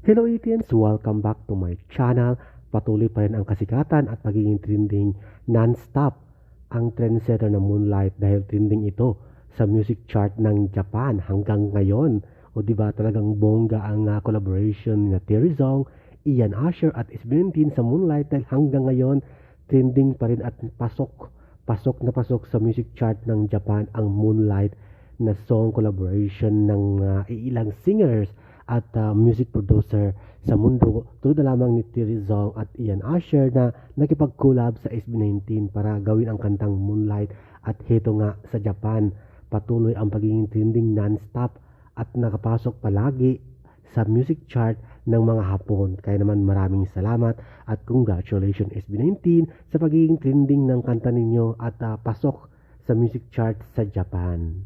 Hello Etians! Welcome back to my channel. Patuloy pa rin ang kasikatan at pagiging trending non-stop ang trendsetter na Moonlight dahil trending ito sa music chart ng Japan hanggang ngayon. O di ba talagang bongga ang uh, collaboration ni Terry Zong, Ian Asher at SB19 sa Moonlight dahil hanggang ngayon trending pa rin at pasok pasok na pasok sa music chart ng Japan ang Moonlight na song collaboration ng uh, ilang singers at uh, music producer sa mundo tulad na lamang ni Terry Zong at Ian Asher na nakipag-collab sa SB19 para gawin ang kantang Moonlight at heto nga sa Japan patuloy ang pagiging trending non-stop at nakapasok palagi sa music chart ng mga Hapon. Kaya naman maraming salamat at congratulations SB19 sa pagiging trending ng kanta ninyo at uh, pasok sa music chart sa Japan.